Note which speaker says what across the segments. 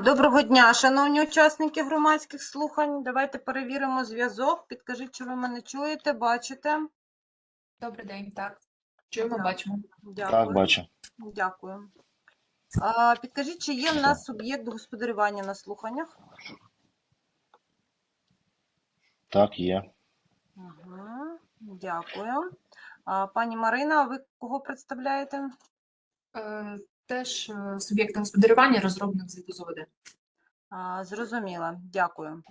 Speaker 1: Доброго дня, шановні учасники громадських слухань. Давайте перевіримо зв'язок. Підкажіть, чи ви мене чуєте, бачите?
Speaker 2: Добрий день, так. Чуємо,
Speaker 1: Так.
Speaker 2: бачимо.
Speaker 1: Дякую.
Speaker 3: Так, бачу.
Speaker 1: Дякую. А, Підкажіть, чи є в нас суб'єкт господарювання на слуханнях?
Speaker 3: Так, є.
Speaker 1: Угу. Дякую. А, Пані Марина, а ви кого представляєте?
Speaker 2: Теж е, суб'єкти господарювання розробник звіту з ОВД.
Speaker 1: А, дякую.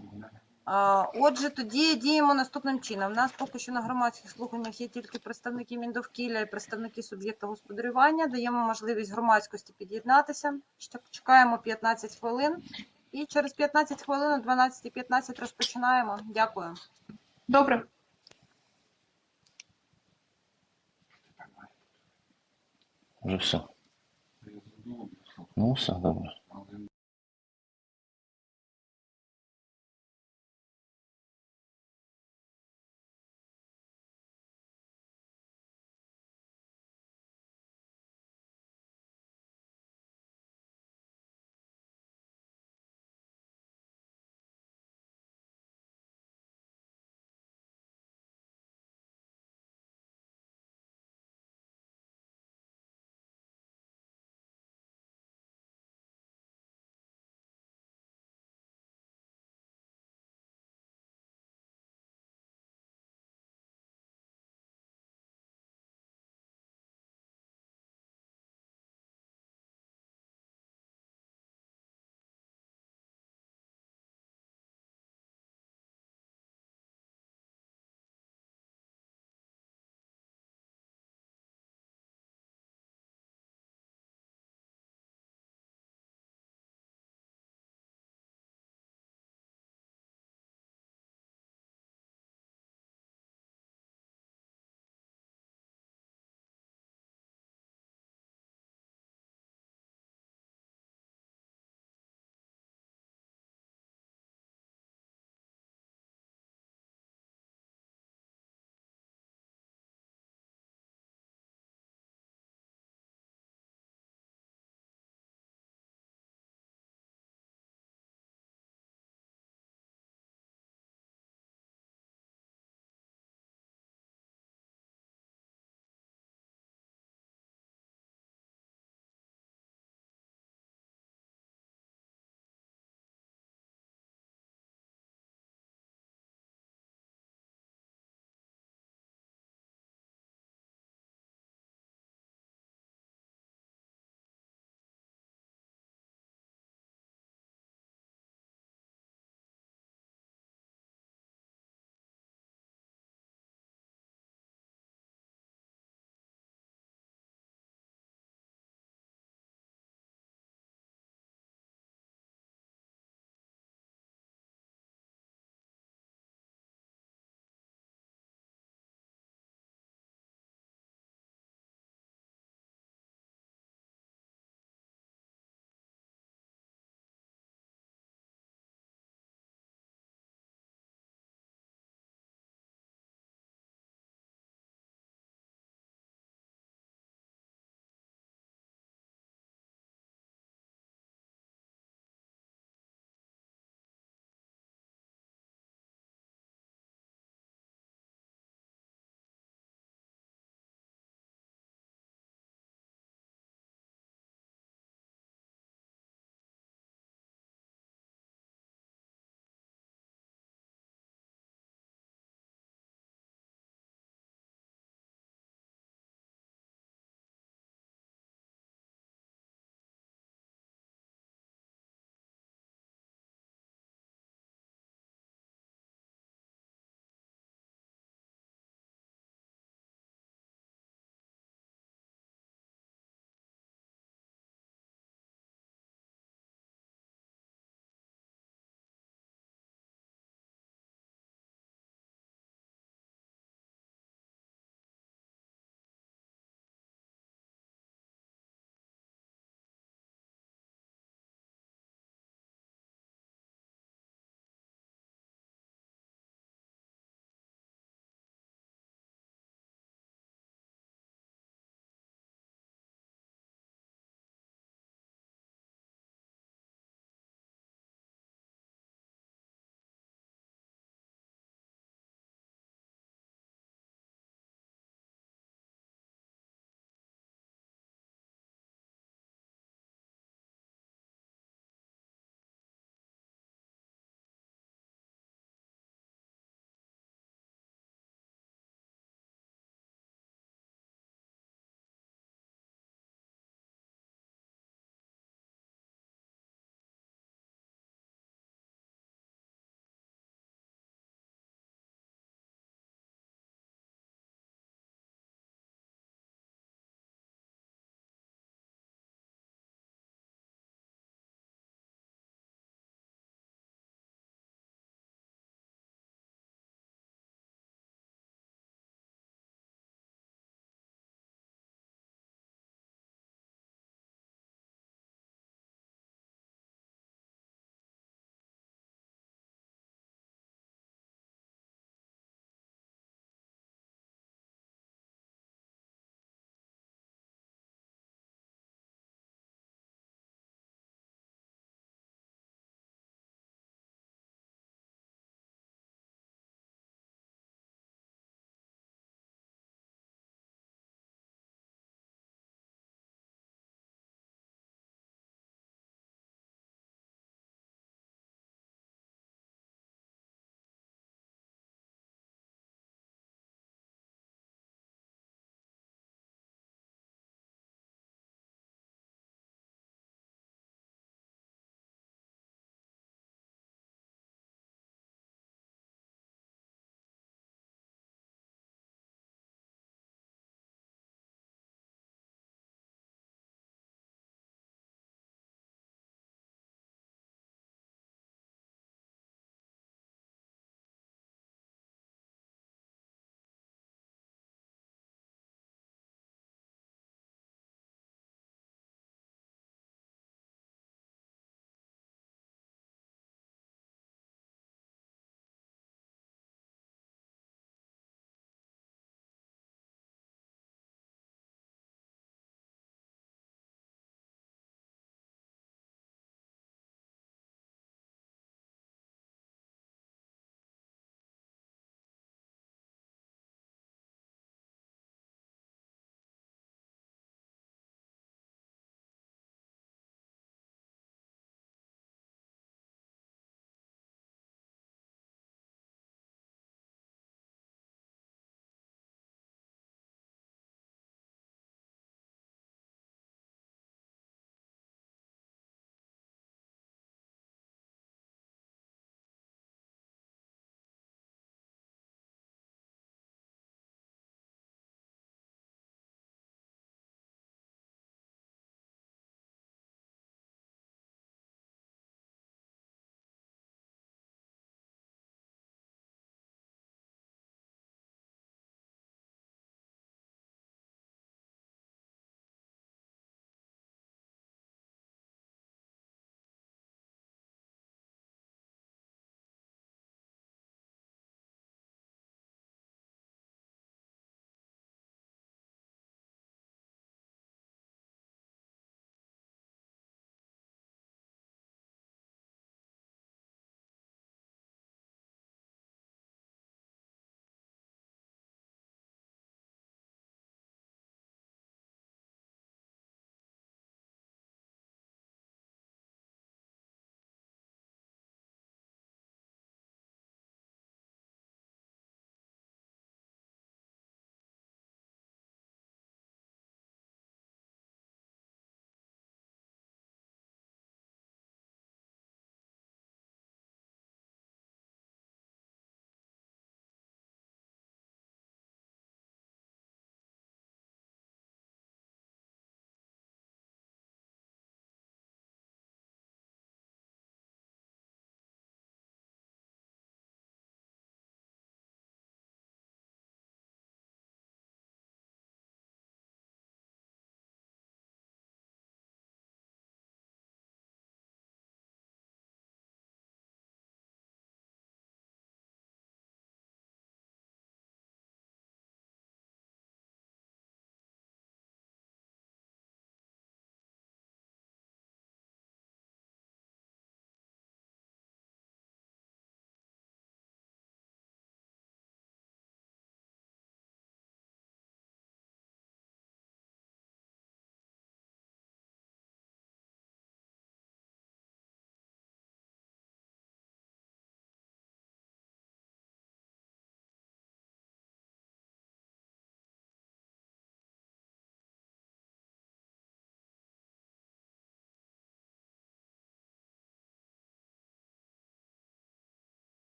Speaker 1: Отже, тоді діємо наступним чином. У нас поки що на громадських слуханнях є тільки представники Міндовкілля і представники суб'єкта господарювання. Даємо можливість громадськості під'єднатися. Чекаємо 15 хвилин. І через 15 хвилин о 12.15 розпочинаємо. Дякую.
Speaker 2: Добре.
Speaker 3: Вже все. Ну, все добре.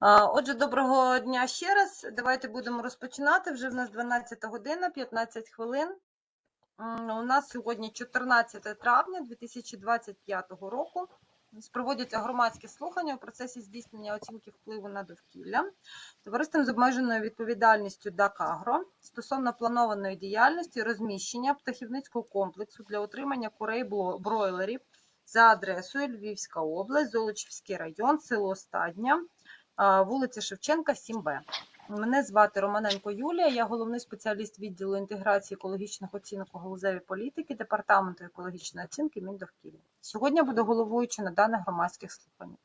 Speaker 1: Отже, доброго дня ще раз. Давайте будемо розпочинати. Вже в нас 12 година, 15 хвилин. У нас сьогодні 14 травня 2025 року. Проводяться громадські слухання у процесі здійснення оцінки впливу на довкілля товариством з обмеженою відповідальністю ДАКАГРО стосовно планованої діяльності розміщення птахівницького комплексу для утримання курей бройлерів за адресою Львівська область, Золочівський район, село Стадня, вулиця Шевченка, 7Б. Мене звати Романенко Юлія, я головний спеціаліст відділу інтеграції екологічних оцінок у галузевій політики Департаменту екологічної оцінки Міндовкілля. Сьогодні я буду головуючи на даних громадських слуханнях.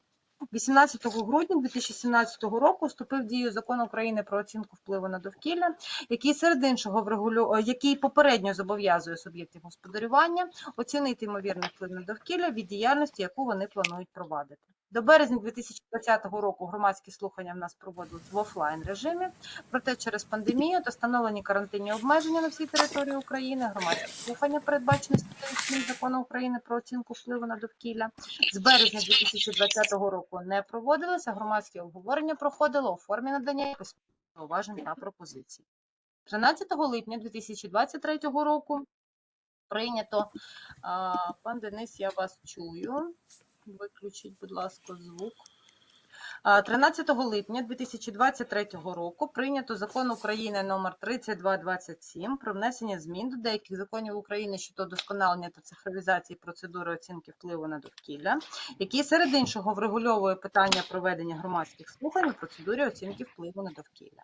Speaker 1: 18 грудня 2017 року вступив в дію закон України про оцінку впливу на довкілля, який серед іншого врегулю... який попередньо зобов'язує суб'єктів господарювання оцінити ймовірний вплив на довкілля від діяльності, яку вони планують провадити. До березня 2020 року громадські слухання в нас проводились в офлайн режимі. Проте через пандемію та встановлені карантинні обмеження на всій території України громадські слухання передбачені статтею 7 закону України про оцінку впливу на довкілля. З березня 2020 року не проводилися. Громадські обговорення проходило у формі надання письмових зауважень та пропозицій. 13 липня 2023 року прийнято. Пан Денис, я вас чую. Виключіть, будь ласка, звук. 13 липня 2023 року прийнято закон України номер 3227 про внесення змін до деяких законів України щодо досконалення та цифровізації процедури оцінки впливу на довкілля, який серед іншого врегульовує питання проведення громадських слухань у процедурі оцінки впливу на довкілля.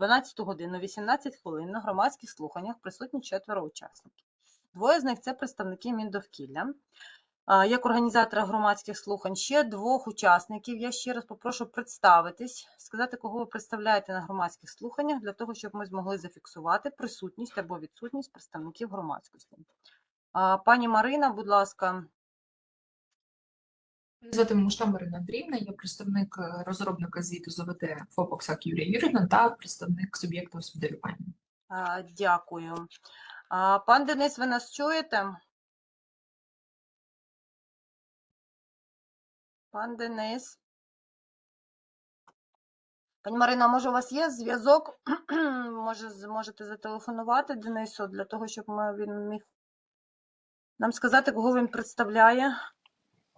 Speaker 1: 12 годину 18 хвилин на громадських слуханнях присутні четверо учасників. Двоє з них це представники Міндовкілля. Як організатора громадських слухань ще двох учасників. Я ще раз попрошу представитись, сказати, кого ви представляєте на громадських слуханнях, для того, щоб ми змогли зафіксувати присутність або відсутність представників громадськості. Пані Марина, будь ласка,
Speaker 2: Мене звати Муштам Марина Андріївна, я представник е, розробника звіту з ОВД ФОП «Оксак» Юлія Юрівна та представник суб'єкту господарювання.
Speaker 1: дякую. А, Пан Денис, ви нас чуєте? Пан Денис. Пані Марина, може у вас є зв'язок? Може, зможете зателефонувати Денису для того, щоб ми, він міг нам сказати, кого він представляє.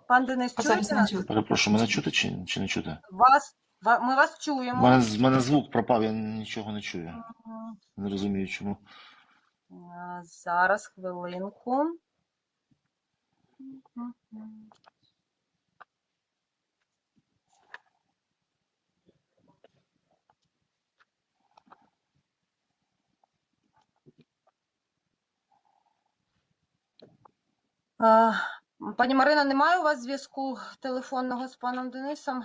Speaker 1: Пан Денис,
Speaker 2: А зараз
Speaker 1: чуєте
Speaker 2: не чути.
Speaker 3: Перепрошую, мене чути чи, чи не чути?
Speaker 1: вас? ва- Ми вас
Speaker 3: У
Speaker 1: чуємо.
Speaker 3: мене, з мене звук пропав, я нічого не чую.
Speaker 1: Мгм.
Speaker 3: Не розумію чому.
Speaker 1: А, Зараз, хвилинку. Мгм. А, Пані Марина, немає у вас зв'язку телефонного з паном Денисом?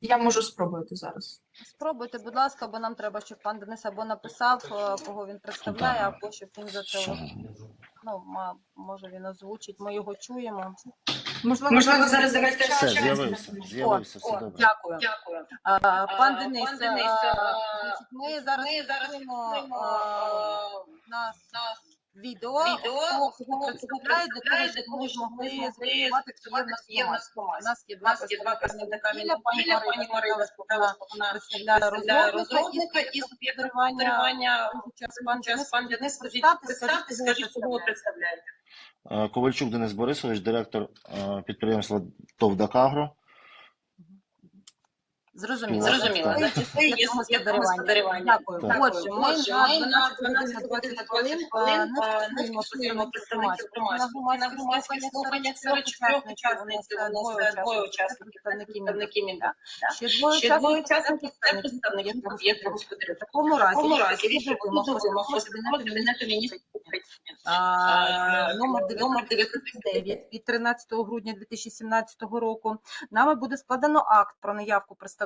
Speaker 2: Я можу спробувати зараз.
Speaker 1: Спробуйте, будь ласка, бо нам треба, щоб пан Денис або написав, е, кого він представляє, або щоб він
Speaker 3: Що?
Speaker 1: зателефонував. Ну, може він озвучить, ми його чуємо.
Speaker 2: Можливо,
Speaker 4: Можливо, зараз давайте
Speaker 3: Все, з'явився. З'явився, все
Speaker 1: О,
Speaker 3: добре.
Speaker 1: Дякую.
Speaker 4: Дякую.
Speaker 1: А, Пан Денис,
Speaker 4: пан Денис,
Speaker 1: а,
Speaker 4: а,
Speaker 1: значить, ми зараз
Speaker 4: Ми зараз
Speaker 1: нас відео,
Speaker 4: Відео,
Speaker 1: представляють, для того, щоб ми змогли з'ясувати, хто є в нас
Speaker 4: є нас
Speaker 1: У нас є два
Speaker 4: нас є два
Speaker 1: представника Мінфіля, пані Марина вона представляє розробника і
Speaker 4: суб'єкт
Speaker 1: керування. Час пан
Speaker 4: Час
Speaker 1: Денис, представте,
Speaker 4: скажіть, кого ви
Speaker 1: представляєте.
Speaker 3: Ковальчук Денис Борисович, директор е, підприємства ТОВ «Дакагро».
Speaker 1: Зрозуміло.
Speaker 4: Зрозуміло. Значить, це є господарювання.
Speaker 1: Дякую. Отже, ми на 12 годин 20 хвилин
Speaker 4: 20 хвилин
Speaker 1: не фіксуємо представників громадських на слуханнях серед у нас двоє учасників представники. Ще двоє
Speaker 4: двоє
Speaker 1: учасників це представники. В такому разі, Кабінету Міністрів номер
Speaker 4: номер
Speaker 1: 939 від 13 грудня 2017 року нами буде складено акт про наявку представників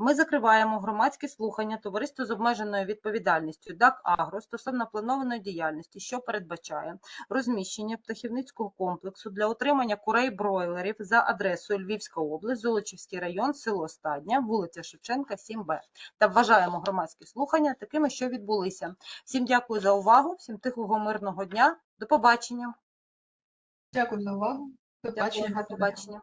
Speaker 1: ми закриваємо громадські слухання товариства з обмеженою відповідальністю ДАК Агро стосовно планованої діяльності, що передбачає розміщення птахівницького комплексу для утримання курей-бройлерів за адресою Львівська область, Золочівський район, село Стадня, вулиця Шевченка, 7Б. Та вважаємо громадські слухання такими, що відбулися. Всім дякую за увагу, всім тихого мирного дня. До побачення.
Speaker 2: Дякую за увагу. До побачення.
Speaker 1: До побачення.